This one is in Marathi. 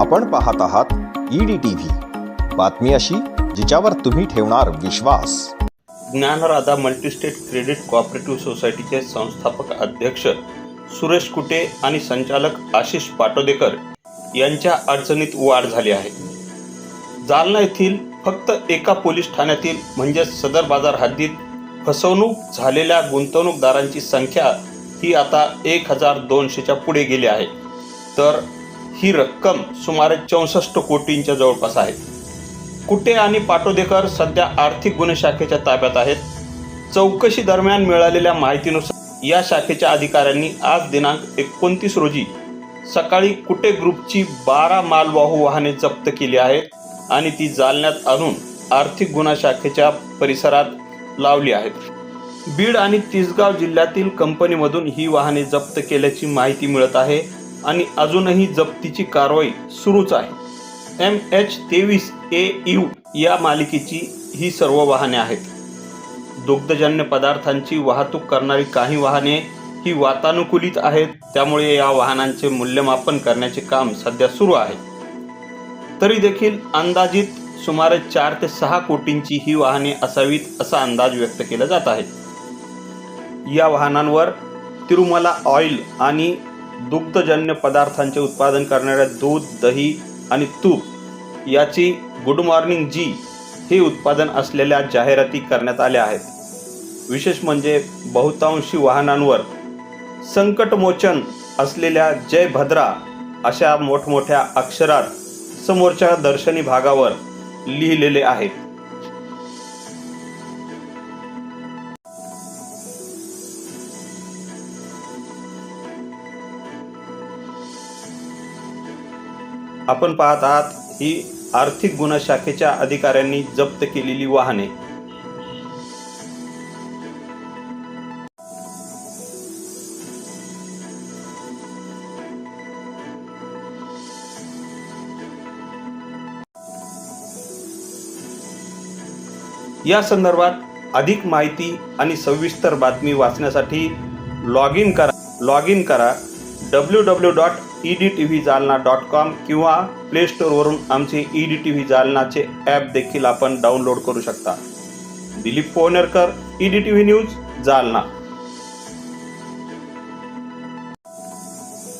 आपण पाहत आहात ईडी टीव्ही बातमी अशी जिच्यावर तुम्ही ठेवणार विश्वास. ज्ञानराधा मल्टीस्टेट क्रेडिट कॉपरेटिव्ह सोसायटीचे संस्थापक अध्यक्ष सुरेश कुटे आणि संचालक आशिष पाटोदेकर यांच्या अडचणीत वाढ झाली आहे. जालना येथील फक्त एका पोलीस ठाण्यातील म्हणजे सदर बाजार हद्दीत फसवणूक झालेल्या गुंतवणूकदारांची संख्या ही आता एक हजार दोनशेच्या पुढे गेली आहे. तर ही रक्कम सुमारे चौसष्ट कोटींच्या जवळपास आहे. कुटे आणि पाटोदेकर सध्या आर्थिक गुन्हे शाखेच्या ताब्यात आहेत. चौकशी दरम्यान मिळालेल्या माहितीनुसार या शाखेच्या अधिकाऱ्यांनी आज दिनांक एकोणतीस रोजी सकाळी कुटे ग्रुपची बारा मालवाहू वाहने जप्त केली आहेत आणि ती जालन्यात आणून आर्थिक गुन्हा शाखेच्या परिसरात लावली आहेत. बीड आणि तिसगाव जिल्ह्यातील कंपनीमधून ही वाहने जप्त केल्याची माहिती मिळत आहे. आणि अजूनही जप्तीची कारवाई सुरूच आहे. एम एच तेवीस ए यू या मालिकेची ही सर्व वाहने आहेत. दुग्धजन्य पदार्थांची वाहतूक करणारी काही वाहने ही वातानुकूलित आहेत त्यामुळे या वाहनांचे मूल्यमापन करण्याचे काम सध्या सुरू आहे. तरी देखील अंदाजित सुमारे चार ते सहा कोटींची ही वाहने असावीत असा अंदाज व्यक्त केला जात आहे. या वाहनांवर तिरुमला ऑइल आणि दुग्धजन्य पदार्थांचे उत्पादन करणाऱ्या दूध दही आणि तूप याची गुड मॉर्निंग जी हे उत्पादन असलेल्या जाहिराती करण्यात आल्या आहेत. विशेष म्हणजे बहुतांशी वाहनांवर संकटमोचन असलेल्या जय भद्रा अशा मोठमोठ्या अक्षरात समोरच्या दर्शनी भागावर लिहिलेले आहेत. आपण पाहत आहात ही आर्थिक गुन्हा शाखेच्या अधिकाऱ्यांनी जप्त केलेली वाहने. या संदर्भात अधिक माहिती आणि सविस्तर बातमी वाचण्यासाठी लॉग इन करा लॉग इन करा. W W dot E D T V Jalna dot com किंवा प्ले स्टोअरवरून आमचे ई डी टी व्ही जालनाचे ॲप देखील आपण डाउनलोड करू शकता. Dilip Pohnerkar E D T V news Jalna.